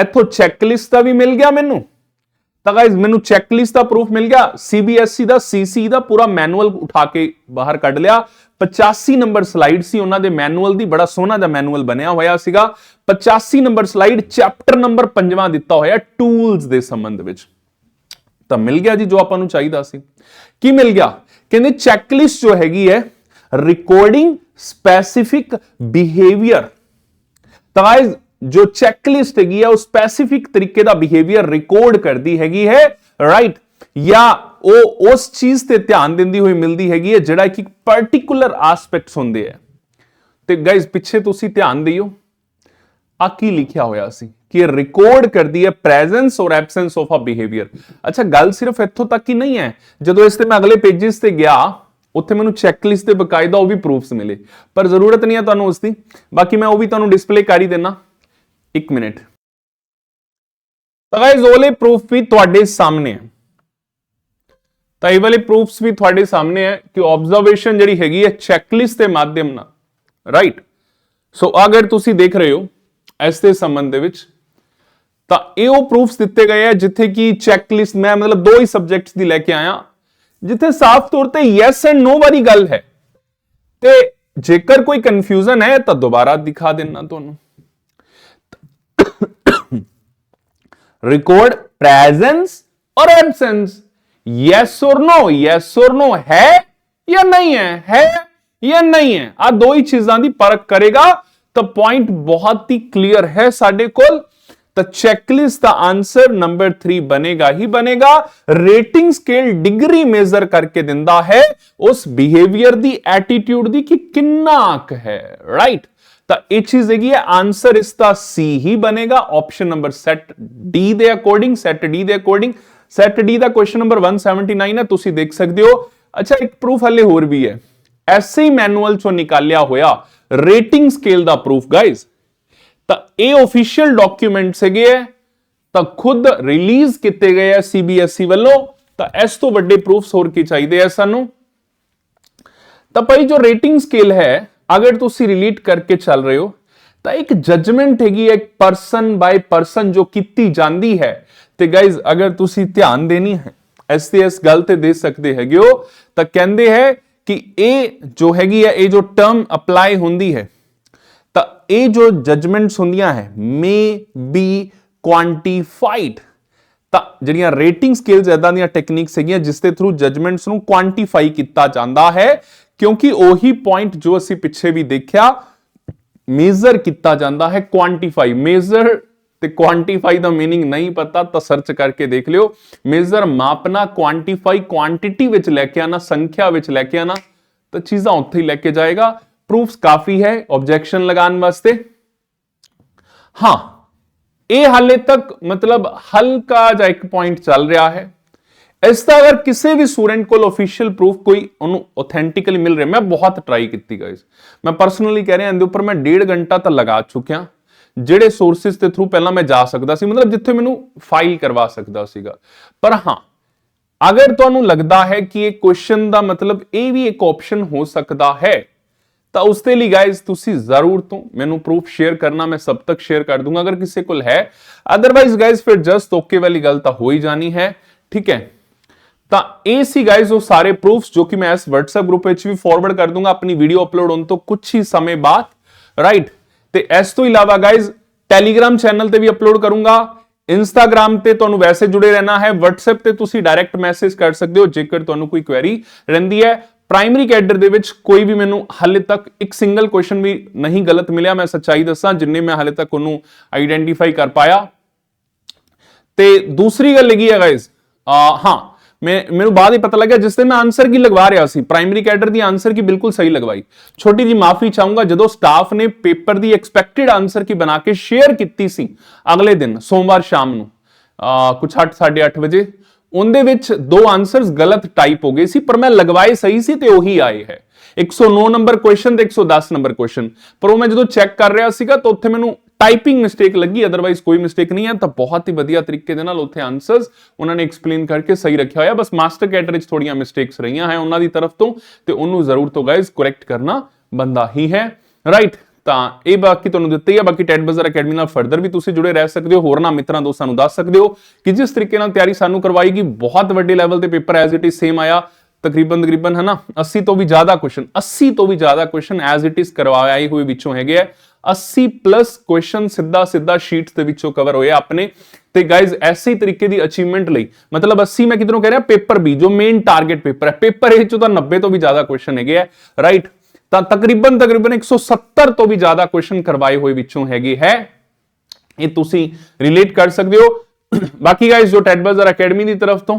ਇੱਥੋਂ ਚੈੱਕ ਲਿਸਟ ਦਾ ਵੀ ਮਿਲ ਗਿਆ ਮੈਨੂੰ। ਤਾਂ ਗਾਇਜ਼ ਮੈਨੂੰ ਚੈੱਕ ਲਿਸਟ ਦਾ ਪ੍ਰੂਫ ਮਿਲ ਗਿਆ। CBSE ਦਾ CC ਦਾ ਪੂਰਾ ਮੈਨੂਅਲ ਉਠਾ ਕੇ ਬਾਹਰ ਕੱਢ ਲਿਆ। 85 ਨੰਬਰ ਸਲਾਈਡ ਸੀ ਉਹਨਾਂ ਦੇ ਮੈਨੂਅਲ ਦੀ, ਬੜਾ ਸੋਹਣਾ ਜਿਹਾ ਮੈਨੂਅਲ ਬਣਿਆ ਹੋਇਆ ਸੀਗਾ। 85 ਨੰਬਰ ਸਲਾਈਡ ਚੈਪਟਰ ਨੰਬਰ 5ਵਾਂ ਦਿੱਤਾ ਹੋਇਆ ਟੂਲਸ ਦੇ ਸੰਬੰਧ ਵਿੱਚ। ਤਾਂ ਮਿਲ ਗਿਆ ਜੀ ਜੋ ਆਪਾਂ ਨੂੰ ਚਾਹੀਦਾ ਸੀ। ਕੀ ਮਿਲ ਗਿਆ? ਕਹਿੰਦੇ ਚੈੱਕ ਲਿਸਟ ਜੋ ਹੈਗੀ ਹੈ ਰਿਕਾਰਡਿੰਗ ਸਪੈਸੀਫਿਕ ਬਿਹੇਵੀਅਰ ਤਾਂ ਜੋ ਚੈੱਕ ਲਿਸਟ ਹੈਗੀ ਹੈ, ਉਹ ਸਪੈਸੀਫਿਕ ਤਰੀਕੇ ਦਾ ਬਿਹੇਵੀਅਰ ਰਿਕਾਰਡ ਕਰਦੀ ਹੈਗੀ ਹੈ ਰਾਈਟ ਜਾਂ ਉਹ ਉਸ ਚੀਜ਼ ਤੇ ਧਿਆਨ ਦਿੰਦੀ ਹੋਈ ਮਿਲਦੀ ਹੈਗੀ ਹੈ, ਜਿਹੜਾ ਕਿ ਪਾਰਟਿਕੂਲਰ ਐਸਪੈਕਟਸ ਹੁੰਦੇ ਆ ਤੇ ਗਾਇਜ਼ ਪਿੱਛੇ ਤੁਸੀਂ ਧਿਆਨ ਦਿਓ। ਆ ਕੀ ਲਿਖਿਆ ਹੋਇਆ ਸੀ? ਕਿ ਇਹ ਰਿਕਾਰਡ ਕਰਦੀ ਹੈ ਪ੍ਰੈਜ਼ੈਂਸ ਔਰ ਐਬਸੈਂਸ ਆਫ ਅ ਬਿਹੇਵੀਅਰ ਅੱਛਾ ਗੱਲ ਸਿਰਫ ਇੱਥੋਂ ਤੱਕ ਹੀ ਨਹੀਂ ਹੈ ਜਦੋਂ ਇਸ ਤੇ ਮੈਂ ਅਗਲੇ ਪੇजेस ਤੇ ਗਿਆ ਉੱਥੇ ਮੈਨੂੰ ਚੈੱਕ ਲਿਸਟ ਦੇ ਬਕਾਇਦਾ ਉਹ ਵੀ ਪ੍ਰੂਫਸ ਮਿਲੇ ਪਰ ਜ਼ਰੂਰਤ ਨਹੀਂ ਹੈ ਤੁਹਾਨੂੰ ਉਸ ਦੀ ਬਾਕੀ ਮੈਂ ਉਹ ਵੀ ਤੁਹਾਨੂੰ ਡਿਸਪਲੇ ਕਰ ਹੀ ਦੇਣਾ 1 ਮਿੰਟ ਤਾਂ ਗਾਇਜ਼ ਉਹਲੇ ਪ੍ਰੂਫ ਵੀ ਤੁਹਾਡੇ ਸਾਹਮਣੇ ਹੈ ਤਾਂ ਇਹ ਵਾਲੇ ਪ੍ਰੂਫਸ ਵੀ ਤੁਹਾਡੇ ਸਾਹਮਣੇ ਹੈ ਕਿ ਆਬਜ਼ਰਵੇਸ਼ਨ ਜਿਹੜੀ ਹੈਗੀ ਹੈ ਚੈੱਕ ਲਿਸਟ ਦੇ ਮਾਧਿਅਮ ਨਾਲ ਰਾਈਟ ਸੋ ਅਗਰ ਤੁਸੀਂ ਦੇਖ ਰਹੇ ਹੋ ਇਸ ਦੇ ਸੰਬੰਧ ਦੇ ਵਿੱਚ ਤਾਂ ਇਹ ਉਹ ਪ੍ਰੂਫਸ ਦਿੱਤੇ ਗਏ ਆ ਜਿੱਥੇ ਕਿ ਚੈੱਕ ਲਿਸਟ ਮੈਂ ਮਤਲਬ ਦੋ ਹੀ ਸਬਜੈਕਟਸ ਦੀ ਲੈ ਕੇ ਆਇਆ। ਜਿੱਥੇ ਸਾਫ਼ ਤੌਰ ਤੇ ਯੈਸ ਐਂਡ ਨੋ ਵਾਲੀ ਗੱਲ ਹੈ। ਤੇ ਜੇਕਰ ਕੋਈ ਕਨਫਿਊਜ਼ਨ ਹੈ, ਤਾਂ ਦੁਬਾਰਾ ਦਿਖਾ ਦੇਣਾ ਤੁਹਾਨੂੰ। ਰਿਕਾਰਡ ਪ੍ਰੈਜ਼ੈਂਸ ਔਰ ਐਬਸੈਂਸ ਯੈਸ ਔਰ ਨੋ ਯੈਸ ਔਰ ਨੋ ਹੈ ਜਾਂ ਨਹੀਂ ਹੈ? ਹੈ ਜਾਂ ਨਹੀਂ ਹੈ? ਆ ਦੋ ਹੀ ਚੀਜ਼ਾਂ ਦੀ ਪਰਖ ਕਰੇਗਾ ਤਾਂ ਪੁਆਇੰਟ ਬਹੁਤ ਹੀ ਕਲੀਅਰ ਹੈ ਸਾਡੇ ਕੋਲ। ਤਾਂ ਚੈਕਲਿਸਟ ਦਾ ਆਨਸਰ ਨੰਬਰ 3 ਬਣੇਗਾ। ਹੀ ਬਣੇਗਾ ਰੇਟਿੰਗ ਸਕੇਲ ਡਿਗਰੀ ਮੇਜ਼ਰ ਕਰਕੇ ਦਿੰਦਾ ਹੈ ਉਸ ਬਿਹੇਵੀਅਰ ਦੀ ਐਟੀਟਿਊਡ ਦੀ ਕਿ ਕਿੰਨਾ ਅਕ ਹੈ ਰਾਈਟ ਤਾਂ ਇਹ ਚੀਜ਼ ਹੈਗੀ ਹੈ ਆਨਸਰ ਇਸ ਦਾ ਸੀ ਹੀ ਬਣੇਗਾ। ਆਪਸ਼ਨ ਨੰਬਰ ਸੈਟ ਡੀ ਦੇ ਅਕੋਰਡਿੰਗ ਸੈਟ ਡੀ ਦੇ ਅਕੋਰਡਿੰਗ ਸੈਟ ਡੀ ਦਾ ਕੁਐਸਚਨ ਨੰਬਰ 179 ਹੈ, ਤੁਸੀਂ ਦੇਖ ਸਕਦੇ ਹੋ। ਅੱਛਾ, ਇੱਕ ਪ੍ਰੂਫ ਹਲੇ ਹੋਰ ਵੀ ਹੈ। ਐਸੇ ਮੈਨੂਅਲ ਚੋਂ ਨਿਕਾਲਿਆ ਹੋਇਆ ਰੇਟਿੰਗ ਸਕੇਲ ਦਾ ਪ੍ਰੂਫ ਗਾਇਜ਼ ਤਾਂ ਇਹ ਆਫੀਸ਼ੀਅਲ ਡਾਕੂਮੈਂਟਸ ਹੈਗੇ ਹੈ ਤਾਂ ਖੁਦ ਰਿਲੀਜ਼ ਕੀਤੇ ਗਏ ਆ ਸੀਬੀਐਸਈ ਵੱਲੋਂ, ਤਾਂ ਇਸ ਤੋਂ ਵੱਡੇ ਪ੍ਰੂਫਸ ਹੋਰ ਕੀ ਚਾਹੀਦੇ ਆ ਸਾਨੂੰ? ਤਾਂ ਭਾਈ ਜੋ ਰੇਟਿੰਗ ਸਕੇਲ ਹੈ, ਅਗਰ ਤੁਸੀਂ ਰਿਲੇਟ ਕਰਕੇ ਚੱਲ ਰਹੇ ਹੋ, ਤਾਂ ਇੱਕ ਜਜਮੈਂਟ ਹੈਗੀ ਹੈ ਪਰਸਨ ਬਾਈ ਪਰਸਨ ਜੋ ਕੀਤੀ ਜਾਂਦੀ ਹੈ। ਤੇ ਗਾਇਜ਼ ਅਗਰ ਤੁਸੀਂ ਧਿਆਨ ਦੇਣੀ ਹੈ, ਇਸ ਤੇ ਇਸ ਗੱਲ ਤੇ ਦੇ ਸਕਦੇ ਹੈਗੇ ਹੋ, ਤਾਂ ਕਹਿੰਦੇ ਹੈ ਕਿ ਇਹ ਜੋ ਹੈਗੀ ਹੈ ਇਹ ਜੋ ਟਰਮ ਅਪਲਾਈ ਹੁੰਦੀ ਹੈ ਇਹ ਜੋ ਜਜਮੈਂਟਸ ਹੁੰਦੀਆਂ ਹੈ ਮੇ ਬੀ ਕੁਆਂਟੀਫਾਈਡ ਤਾਂ ਜਿਹੜੀਆਂ ਰੇਟਿੰਗ ਸਕੇਲਸ ਇਦਾਂ ਦੀਆਂ ਟੈਕਨੀਕਸ ਹੈਗੀਆਂ ਜਿਸ ਦੇ ਥਰੂ ਜਜਮੈਂਟਸ ਨੂੰ ਕੁਆਂਟੀਫਾਈ ਕੀਤਾ ਜਾਂਦਾ ਹੈ ਕਿਉਂਕਿ ਉਹੀ ਪੁਆਇੰਟ ਜੋ ਅਸੀਂ ਪਿੱਛੇ ਵੀ ਦੇਖਿਆ ਮੇਜ਼ਰ ਕੀਤਾ ਜਾਂਦਾ ਹੈ ਕੁਆਂਟੀਫਾਈ ਮੇਜ਼ਰ ਤੇ ਕੁਆਂਟੀਫਾਈ ਦਾ मीनिंग ਨਹੀਂ ਪਤਾ ਤਾਂ ਸਰਚ ਕਰਕੇ ਦੇਖ ਲਿਓ ਮੇਜ਼ਰ ਮਾਪਣਾ ਕੁਆਂਟੀਫਾਈ ਕੁਆਂਟੀਟੀ ਵਿੱਚ ਲੈ ਕੇ ਆਣਾ ਸੰਖਿਆ ਵਿੱਚ ਲੈ ਕੇ ਆਣਾ ਤਾਂ ਚੀਜ਼ਾਂ ਉੱਥੇ ਹੀ ਲੈ ਕੇ ਜਾਏਗਾ ਪ੍ਰੂਫਸ ਕਾਫੀ ਹੈ ਆਬਜੈਕਸ਼ਨ ਲਗਾਉਣ ਵਾਸਤੇ। ਹਾਂ, ਇਹ ਹਾਲੇ ਤੱਕ ਮਤਲਬ ਹਲਕਾ ਜਿਹਾ ਇੱਕ ਪੁਆਇੰਟ ਚੱਲ ਰਿਹਾ ਹੈ। ਇਸ ਦਾ ਅਗਰ ਕਿਸੇ ਵੀ ਸਟੂਡੈਂਟ ਕੋਲ ਅਫੀਸ਼ੀਅਲ ਪ੍ਰੂਫ ਕੋਈ ਉਹਨੂੰ ਆਥੈਂਟਿਕਲੀ ਮਿਲ ਰਿਹਾ, ਮੈਂ ਬਹੁਤ ਟਰਾਈ ਕੀਤੀ ਗਾਇਸ ਮੈਂ ਪਰਸਨਲੀ ਕਹਿ ਰਿਹਾ, ਇਹਦੇ ਉੱਪਰ ਮੈਂ ਡੇਢ ਘੰਟਾ ਤਾਂ ਲਗਾ ਚੁੱਕਿਆ। ਜਿਹੜੇ ਸੋਰਸਸ ਦੇ ਥਰੂ ਪਹਿਲਾਂ ਮੈਂ ਜਾ ਸਕਦਾ ਸੀ, ਮਤਲਬ ਜਿੱਥੇ ਮੈਨੂੰ ਫਾਈਲ ਕਰਵਾ ਸਕਦਾ ਸੀਗਾ। ਪਰ ਹਾਂ, ਅਗਰ ਤੁਹਾਨੂੰ ਲੱਗਦਾ ਹੈ ਕਿ ਇਹ ਕੁਐਸਚਨ ਦਾ ਮਤਲਬ ਇਹ ਵੀ ਇੱਕ ਆਪਸ਼ਨ ਹੋ ਸਕਦਾ ਹੈ ਤਾਂ ਉਸ ਦੇ ਲਈ ਗਾਇਜ਼ ਤੁਸੀਂ ਜ਼ਰੂਰ ਤੋਂ ਮੈਨੂੰ ਪ੍ਰੂਫ ਸ਼ੇਅਰ ਕਰਨਾ, ਮੈਂ ਸਭ ਤੱਕ ਸ਼ੇਅਰ ਕਰ ਦੂੰਗਾ, ਅਗਰ ਕਿਸੇ ਕੋਲ ਹੈ। ਅਦਰਵਾਈਜ਼ ਗਾਇਜ਼ ਫਿਰ ਜਸਟ ਓਕੇ ਵਾਲੀ ਗੱਲ ਤਾਂ ਹੋ ਹੀ ਜਾਣੀ ਹੈ, ਠੀਕ ਹੈ? ਤਾਂ ਇਹ ਸੀ ਗਾਇਜ਼ ਉਹ ਸਾਰੇ ਪ੍ਰੂਫਸ ਜੋ ਕਿ ਮੈਂ ਇਸ WhatsApp ਗਰੁੱਪ ਵਿੱਚ ਵੀ ਫਾਰਵਰਡ ਕਰ ਦੂੰਗਾ, ਆਪਣੀ ਵੀਡੀਓ ਅਪਲੋਡ ਹੋਣ ਤੋਂ ਕੁਝ ਹੀ ਸਮੇਂ ਬਾਅਦ ਰਾਈਟ ਤੇ ਇਸ ਤੋਂ ਇਲਾਵਾ ਗਾਇਜ਼ ਟੈਲੀਗ੍ਰਾਮ ਚੈਨਲ ਤੇ ਵੀ ਅਪਲੋਡ ਕਰੂੰਗਾ ਇੰਸਟਾਗ੍ਰam ਤੇ ਤੁਹਾਨੂੰ ਵੈਸੇ ਜੁੜੇ ਰਹਿਣਾ ਹੈ, WhatsApp ਤੇ ਤੁਸੀਂ ਡਾਇਰੈਕਟ ਮੈਸੇਜ ਕਰ ਸਕਦੇ ਹੋ, ਜੇਕਰ ਤੁਹਾਨੂੰ ਕੋਈ ਕੁਐਰੀ ਰਹਿੰਦੀ ਹੈ। ਪ੍ਰਾਇਮਰੀ ਕੈਡਰ ਦੇ ਵਿੱਚ ਕੋਈ ਵੀ ਮੈਨੂੰ ਹਾਲੇ ਤੱਕ ਇੱਕ ਸਿੰਗਲ ਕੁਐਸਚਨ ਵੀ ਨਹੀਂ ਗਲਤ ਮਿਲਿਆ, ਮੈਂ ਸੱਚਾਈ ਦੱਸਾਂ, ਜਿੰਨੇ ਮੈਂ ਹਾਲੇ ਤੱਕ ਉਹਨੂੰ ਆਈਡੈਂਟੀਫਾਈ ਕਰ ਪਾਇਆ। ਤੇ ਦੂਸਰੀ ਗੱਲ ਹੈਗੀ ਹੈ ਗਾਇਜ਼ ਹਾਂ, ਮੈਂ, ਮੈਨੂੰ ਬਾਅਦ ਹੀ ਪਤਾ ਲੱਗਿਆ ਜਿਸ ਦਿਨ ਮੈਂ ਆਨਸਰ ਕੀ ਲਗਵਾ ਰਿਹਾ ਸੀ। ਪ੍ਰਾਇਮਰੀ ਕੈਡਰ ਦੀ ਆਨਸਰ ਕੀ ਬਿਲਕੁਲ ਸਹੀ ਲਗਵਾਈ। ਛੋਟੀ ਜੀ ਮਾਫੀ ਚਾਹੂੰਗਾ, ਜਦੋਂ ਸਟਾਫ ਨੇ ਪੇਪਰ ਦੀ ਐਕਸਪੈਕਟਿਡ ਆਨਸਰ ਕੀ ਬਣਾ ਕੇ ਸ਼ੇਅਰ ਕੀਤੀ ਸੀ ਅਗਲੇ ਦਿਨ, ਸੋਮਵਾਰ ਸ਼ਾਮ ਨੂੰ ਆ ਕੁਝ 8:30 ਵਜੇ ਉਹਦੇ ਵਿੱਚ ਦੋ ਆਨਸਰਸ ਗਲਤ ਟਾਈਪ ਹੋ ਗਏ ਸੀ, ਪਰ ਮੈਂ ਲਗਵਾਏ ਸਹੀ ਸੀ ਤੇ ਉਹੀ ਆਏ ਹੈ। 109 ਨੰਬਰ ਕੁਐਸਚਨ ਤੇ 110 ਨੰਬਰ ਕੁਐਸਚਨ ਪਰ ਉਹ ਮੈਂ ਜਦੋਂ ਚੈੱਕ ਕਰ ਰਿਹਾ ਸੀਗਾ ਤਾਂ ਉੱਥੇ ਮੈਨੂੰ ਟਾਈਪਿੰਗ ਮਿਸਟੇਕ ਲੱਗੀ ਅਦਰਵਾਈਜ਼ ਕੋਈ ਮਿਸਟੇਕ ਨਹੀਂ ਹੈ। ਤਾਂ ਬਹੁਤ ਹੀ ਵਧੀਆ ਤਰੀਕੇ ਦੇ ਨਾਲ ਉੱਥੇ ਆਨਸਰਸ ਉਹਨਾਂ ਨੇ ਐਕਸਪਲੇਨ ਕਰਕੇ ਸਹੀ ਰੱਖਿਆ ਹੋਇਆ। ਬਸ ਮਾਸਟਰ ਕੈਟਰ ਵਿੱਚ ਥੋੜੀਆਂ ਮਿਸਟੇਕਸ ਰਹੀਆਂ ਹੈ ਉਹਨਾਂ ਦੀ ਤਰਫ ਤੋਂ ਤੇ ਉਹਨੂੰ ਜ਼ਰੂਰ ਤੋਂ ਗਾਇਜ਼ ਕਰੈਕਟ ਕਰਨਾ ਬੰਦਾ ਹੀ ਹੈ। ਰਾਈਟ ਤਾਂ ਇਹ ਬਾਕੀ ਤੁਹਾਨੂੰ ਦਿੱਤੀ ਹੈ ਬਾਕੀ ਟੈਟ ਬਜ਼ਰ ਅਕੈਡਮੀ ਨਾਲ ਫਰਦਰ ਵੀ ਤੁਸੀਂ ਜੁੜੇ ਰਹਿ ਸਕਦੇ ਹੋ ਹੋਰ ਨਾ ਮਿੱਤਰਾਂ ਦੋਸਤਾਂ ਨੂੰ ਦੱਸ ਸਕਦੇ ਹੋ ਕਿ ਜਿਸ ਤਰੀਕੇ ਨਾਲ ਤਿਆਰੀ ਸਾਨੂੰ ਕਰਵਾਈਗੀ ਬਹੁਤ ਵੱਡੇ ਲੈਵਲ ਤੇ paper as it is same ਆਇਆ, ਤਕਰੀਬਨ ਤਕਰੀਬਨ ਹੈ ਨਾ 80 ਤੋਂ ਵੀ ਜ਼ਿਆਦਾ ਕੁਐਸਚਨ 80 ਤੋਂ ਵੀ ਜ਼ਿਆਦਾ ਕੁਐਸਚਨ ਐਜ਼ ਇਟ ਇਜ਼ ਕਰਵਾਏ ਹੋਏ ਵਿੱਚੋਂ ਹੈਗੇ ਆ। 80 ਪਲੱਸ ਕੁਐਸਚਨ ਸਿੱਧਾ ਸਿੱਧਾ ਸ਼ੀਟਸ ਦੇ ਵਿੱਚੋਂ ਕਵਰ ਹੋਏ ਆਪਣੇ। ਤੇ ਗਾਇਜ਼ ਐਸੇ ਤਰੀਕੇ ਦੀ ਅਚੀਵਮੈਂਟ ਲਈ, ਮਤਲਬ 80 ਮੈਂ ਕਿਧਰੋਂ ਕਹਿ ਰਿਹਾ ਪੇਪਰ ਵੀ ਜੋ ਮੇਨ ਟਾਰਗੇਟ ਪੇਪਰ ਹੈ ਪੇਪਰ ਇਹ ਚੋਂ ਤਾਂ 90 ਤੋਂ ਵੀ ਜ਼ਿਆਦਾ ਕੁਐਸਚਨ ਹੈਗੇ ਆ ਰਾਈਟ ਤਾਂ ਤਕਰੀਬਨ ਤਕਰੀਬਨ 170 ਤੋਂ ਵੀ ਜ਼ਿਆਦਾ ਕੁਐਸਚਨ ਕਰਵਾਏ ਹੋਏ ਵਿੱਚੋਂ ਹੈਗੇ ਹੈ। ਇਹ ਤੁਸੀਂ ਰਿਲੇਟ ਕਰ ਸਕਦੇ ਹੋ। ਬਾਕੀ ਗਾਇਜ਼ ਜੋ ਟੈਡ ਅਕੈਡਮੀ ਦੀ ਤਰਫ ਤੋਂ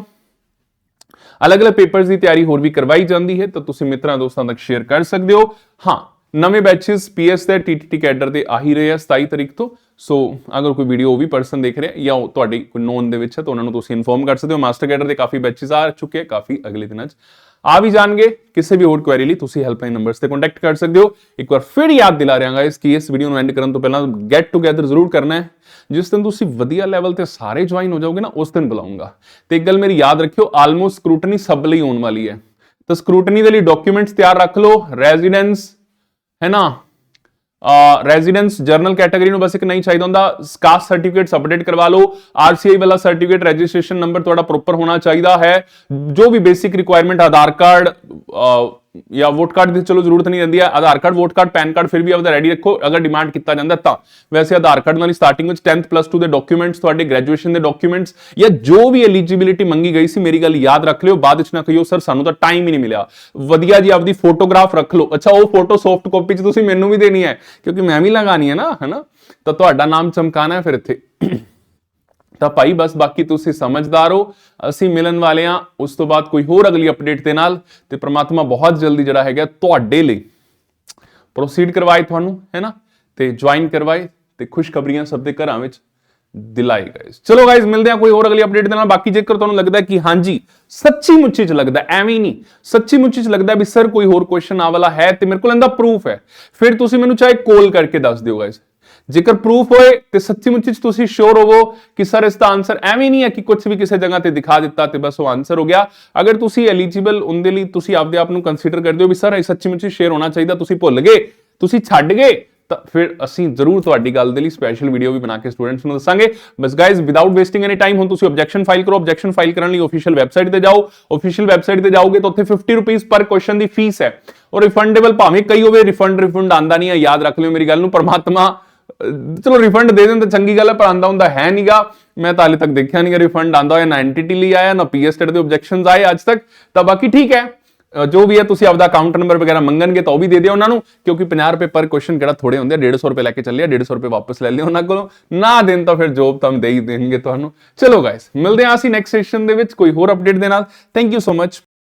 ਅਲੱਗ-ਅਲੱਗ ਪੇਪਰਸ ਦੀ ਤਿਆਰੀ ਹੋਰ ਵੀ ਕਰਵਾਈ ਜਾਂਦੀ ਹੈ, ਤਾਂ ਤੁਸੀਂ ਮਿੱਤਰਾਂ ਦੋਸਤਾਂ ਤੱਕ ਸ਼ੇਅਰ ਕਰ ਸਕਦੇ ਹੋ। ਹਾਂ, ਨਵੇਂ ਬੈਚਸ ਪੀਐਸ ਦੇ ਟੀਟੀਟੀ ਕੈਡਰ ਦੇ ਆ ਹੀ ਰਹੇ ਆ 27 ਤਰੀਕ ਤੋਂ। ਸੋ ਅਗਰ ਕੋਈ ਵੀਡੀਓ ਉਹ ਵੀ ਪਰਸਨ ਦੇਖ ਰਿਹਾ ਜਾਂ ਉਹ ਤੁਹਾਡੀ ਕੋਈ ਨੋਨ ਦੇ ਵਿੱਚ ਹੈ, ਤਾਂ ਉਹਨਾਂ ਨੂੰ ਤੁਸੀਂ ਇਨਫੋਰਮ ਕਰ ਸਕਦੇ ਹੋ। ਮਾਸਟਰ ਕੈਡਰ ਦੇ ਕਾਫੀ ਬੈਚਸ ਆ ਚੁੱਕੇ ਆ, ਕਾਫੀ ਅਗਲੇ ਦਿਨਾਂ 'ਚ ਆ ਵੀ ਜਾਣਗੇ, ਕਿਸੇ ਵੀ ਹੋਰ ਕੁਐਰੀ ਲਈ ਤੁਸੀਂ ਹੈਲਪਲਾਈਨ ਨੰਬਰਸ ਤੇ ਕੰਟੈਕਟ ਕਰ ਸਕਦੇ ਹੋ। ਇੱਕ ਵਾਰ ਫਿਰ ਯਾਦ ਦਿਲਾ ਰਿਹਾ ਗਾਇਸ ਕਿ ਇਸ ਵੀਡੀਓ ਨੂੰ ਐਂਡ ਕਰਨ ਤੋਂ ਪਹਿਲਾਂ ਗੈਟ ਟੂਗੇਦਰ ਜ਼ਰੂਰ ਕਰਨਾ ਹੈ। ਜਿਸ ਦਿਨ ਤੁਸੀਂ ਵਧੀਆ ਲੈਵਲ ਤੇ ਸਾਰੇ ਜੁਆਇਨ ਹੋ ਜਾਓਗੇ ਨਾ, ਉਸ ਦਿਨ ਬੁਲਾਉਂਗਾ। ਤੇ ਇੱਕ ਗੱਲ ਮੇਰੀ ਯਾਦ ਰੱਖਿਓ ਆਲਮੋਸਟ ਸਕਰੂਟਨੀ ਸਭ ਲਈ ਹੋਣ ਵਾਲੀ ਹੈ। ਤਾਂ ਸਕਰੂਟਨੀ ਦੇ ਲਈ ਡਾਕੂਮੈਂਟਸ ਤਿਆਰ ਰੱਖ ਲਓ ਰੈਜ਼ੀਡੈਂਸ ਹੈ ਨਾ? ਰੈਜ਼ੀਡੈਂਸ ਜਰਨਲ ਕੈਟਾਗਰੀ ਨੂੰ ਬਸ ਇੱਕ ਨਹੀਂ ਚਾਹੀਦਾ ਹੁੰਦਾ। ਕਾਸਟ ਸਰਟੀਫਿਕੇਟਸ ਅਪਡੇਟ ਕਰਵਾ ਲਓ। ਆਰਸੀਆਈ ਵਾਲਾ ਸਰਟੀਫਿਕੇਟ ਰਜਿਸਟ੍ਰੇਸ਼ਨ ਨੰਬਰ ਤੁਹਾਡਾ ਪ੍ਰੋਪਰ ਹੋਣਾ ਚਾਹੀਦਾ ਹੈ। ਜੋ ਵੀ ਬੇਸਿਕ ਰਿਕੁਆਇਰਮੈਂਟ ਆਧਾਰ ਕਾਰਡ ਜਾਂ ਵੋਟ ਕਾਰਡ ਦੀ ਚਲੋ ਜ਼ਰੂਰਤ ਨਹੀਂ ਰਹਿੰਦੀ ਹੈ Aadhaar card vote card PAN card ਫਿਰ ਵੀ ਆਪਦਾ ਰੈਡੀ ਰੱਖੋ, ਅਗਰ ਡਿਮਾਂਡ ਕੀਤਾ ਜਾਂਦਾ ਤਾਂ। ਵੈਸੇ ਆਧਾਰ ਕਾਰਡ ਨਾਲ ਸਟਾਰਟਿੰਗ ਵਿੱਚ 10th ਪਲੱਸ 2 ਦੇ ਡਾਕੂਮੈਂਟਸ ਤੁਹਾਡੇ ਗ੍ਰੈਜੂਏਸ਼ਨ ਦੇ ਡਾਕੂਮੈਂਟਸ ਜਾਂ ਜੋ ਵੀ ਐਲੀਜੀਬਿਲਿਟੀ ਮੰਗੀ ਗਈ ਸੀ, ਮੇਰੀ ਗੱਲ ਯਾਦ ਰੱਖ ਲਿਓ, ਬਾਅਦ ਵਿੱਚ ਨਾ ਕਹੀਓ ਸਰ ਸਾਨੂੰ ਤਾਂ ਟਾਈਮ ਹੀ ਨਹੀਂ ਮਿਲਿਆ। ਵਧੀਆ ਜੀ, ਆਪਦੀ ਫੋਟੋਗ੍ਰਾਫ ਰੱਖ ਲਓ। ਅੱਛਾ, ਉਹ ਫੋਟੋ ਸੌਫਟ ਕਾਪੀ 'ਚ ਤੁਸੀਂ ਮੈਨੂੰ ਵੀ ਦੇਣੀ ਹੈ, ਕਿਉਂਕਿ ਮੈਂ ਵੀ ਲਗਾਣੀ ਹੈ ਨਾ, ਹੈਨਾ? ਤਾਂ ਤੁਹਾਡਾ ਨਾਮ ਚਮਕਾਣਾ ਹੈ ਫਿਰ ਇੱਥੇ। ਤਾਂ ਭਾਈ ਬਸ ਬਾਕੀ ਤੁਸੀਂ ਸਮਝਦਾਰ ਹੋ। ਅਸੀਂ ਮਿਲਣ ਵਾਲੇ ਆ ਉਸ ਤੋਂ ਬਾਅਦ ਕੋਈ ਹੋਰ ਅਗਲੀ ਅਪਡੇਟ ਦੇ ਨਾਲ। ਤੇ ਪ੍ਰਮਾਤਮਾ ਬਹੁਤ ਜਲਦੀ ਜਿਹੜਾ ਹੈਗਾ ਤੁਹਾਡੇ ਲਈ ਪ੍ਰੋਸੀਡ ਕਰਵਾਏ ਤੁਹਾਨੂੰ, ਹੈ ਨਾ? ਤੇ ਜੁਆਇਨ ਕਰਵਾਏ ਤੇ ਖੁਸ਼ਖਬਰੀਆਂ ਸਭ ਦੇ ਘਰਾਂ ਵਿੱਚ ਦਿਲਾਏ ਗਾਇਸ ਚਲੋ ਗਾਇਸ ਮਿਲਦੇ ਆ ਕੋਈ ਹੋਰ ਅਗਲੀ ਅਪਡੇਟ ਦੇ ਨਾਲ। ਬਾਕੀ ਜੇਕਰ ਤੁਹਾਨੂੰ ਲੱਗਦਾ ਕਿ ਹਾਂਜੀ, ਸੱਚੀ ਮੁੱਚੀ ਚ ਲੱਗਦਾ ਐਵੇਂ ਨਹੀਂ। ਸੱਚੀ ਮੁੱਚੀ ਚ ਲੱਗਦਾ ਵੀ ਸਰ ਕੋਈ ਹੋਰ ਕੁਐਸਚਨ ਆ ਵਾਲਾ ਹੈ ਤੇ ਮੇਰੇ ਕੋਲ ਇਹਦਾ ਪ੍ਰੂਫ ਹੈ। ਫਿਰ ਤੁਸੀਂ ਮੈਨੂੰ ਚਾਹੇ ਕਾਲ ਕਰਕੇ ਦੱਸ ਦਿਓ ਗਾਇਸ ਜੇਕਰ ਪ੍ਰੂਫ ਹੋਏ ਤੇ ਸੱਚੀ ਮੁੱਚੀ ਚ ਤੁਸੀਂ ਸ਼ੋਰ ਹੋਵੋ ਕਿ ਸਰ ਇਸ ਦਾ ਆਨਸਰ ਐਵੇਂ ਨਹੀਂ ਹੈ ਕਿ ਕੁਝ ਵੀ ਕਿਸੇ ਜਗ੍ਹਾ ਤੇ ਦਿਖਾ ਦਿੱਤਾ ਤੇ ਬਸ ਉਹ ਆਨਸਰ ਹੋ ਗਿਆ। ਅਗਰ ਤੁਸੀਂ ਐਲੀਜੀਬਲ ਉਹਦੇ ਲਈ ਤੁਸੀਂ ਆਪਦੇ ਆਪ ਨੂੰ ਕੰਸੀਡਰ ਕਰਦੇ ਹੋ ਵੀ ਸਰ ਇਹ ਸੱਚੀ ਮੁੱਚੀ ਸ਼ੇਅਰ ਹੋਣਾ ਚਾਹੀਦਾ, ਤੁਸੀਂ ਭੁੱਲ ਗਏ, ਤੁਸੀਂ ਛੱਡ ਗਏ, ਤਾਂ ਫਿਰ ਅਸੀਂ ਜ਼ਰੂਰ ਤੁਹਾਡੀ ਗੱਲ ਦੇ ਲਈ ਸਪੈਸ਼ਲ ਵੀਡੀਓ ਵੀ ਬਣਾ ਕੇ ਸਟੂਡੈਂਟਸ ਨੂੰ ਦੱਸਾਂਗੇ। ਬਸ guys without wasting any time ਹੁਣ ਤੁਸੀਂ ਆਬਜੈਕਸ਼ਨ ਫਾਈਲ ਕਰੋ। ਆਬਜੈਕਸ਼ਨ ਫਾਈਲ ਕਰਨ ਲਈ ਅਫੀਸ਼ੀਅਲ ਵੈਬਸਾਈਟ ਤੇ ਜਾਓ। ਅਫੀਸ਼ੀਅਲ ਵੈਬਸਾਈਟ ਤੇ ਜਾਓਗੇ ਤਾਂ ਉੱਥੇ 50 ਰੁਪਏ ਪਰ ਕੁਐਸਚਨ ਦੀ ਫੀਸ ਹੈ। ਔਰ ਰਿਫੰਡੇਬਲ ਭਾਵੇਂ ਕਈ ਹੋਵੇ ਰਿਫੰਡ ਰਿਫੰਡ ਆਂਦਾ ਨਹੀਂ ਹੈ, ਯਾਦ ਰੱਖ ਲਿਓ ਮੇਰੀ ਗੱਲ ਨੂੰ, ਪਰਮਾਤਮਾ ਚਲੋ ਰਿਫੰਡ ਦੇ ਦੇਣ ਤਾਂ ਚੰਗੀ ਗੱਲ ਹੈ, ਪਰ ਆਂਦਾ ਹੁੰਦਾ ਹੈ ਨਹੀਂਗਾ ਮੈਂ ਤਾਂ ਹਾਲੇ ਤੱਕ ਦੇਖਿਆ ਨਹੀਂਗਾ ਰਿਫੰਡ ਆਂਦਾ ਹੋਇਆ ਨਾ ਐਂਟੀਟੀ ਲਈ ਆਇਆ, ਨਾ ਪੀਐਸ ਦੇ ਆਬਜੈਕਸ਼ਨਸ ਆਏ ਅੱਜ ਤੱਕ। ਤਾਂ ਬਾਕੀ ਠੀਕ ਹੈ। ਜੋ ਵੀ ਹੈ, ਤੁਸੀਂ ਆਪਦਾ ਅਕਾਊਂਟ ਨੰਬਰ ਵਗੈਰਾ ਮੰਗਣਗੇ ਤਾਂ ਉਹ ਵੀ ਦੇ ਦਿਓ ਉਹਨਾਂ ਨੂੰ, ਕਿਉਂਕਿ 50 ਰੁਪਏ ਪਰ ਕੁਐਸਚਨ ਕਿਹੜਾ ਥੋੜੇ ਹੁੰਦੇ ਆ 150 ਰੁਪਏ ਲੈ ਕੇ ਚੱਲਿਆ 150 ਰੁਪਏ ਵਾਪਸ ਲੈ ਲਿਓ ਉਹਨਾਂ ਕੋਲੋਂ। ਨਾ ਦੇਣ ਤਾਂ ਫਿਰ ਜੋਬ ਤਾਂ ਦੇ ਹੀ ਦੇਣਗੇ ਤੁਹਾਨੂੰ। ਚਲੋ ਗਾਇਸ ਮਿਲਦੇ ਹਾਂ ਅਸੀਂ ਨੈਕਸਟ ਸੈਸ਼ਨ ਦੇ ਵਿੱਚ, ਕੋਈ ਹੋਰ ਅਪਡੇਟ ਦੇ ਨਾਲ। Thank you so much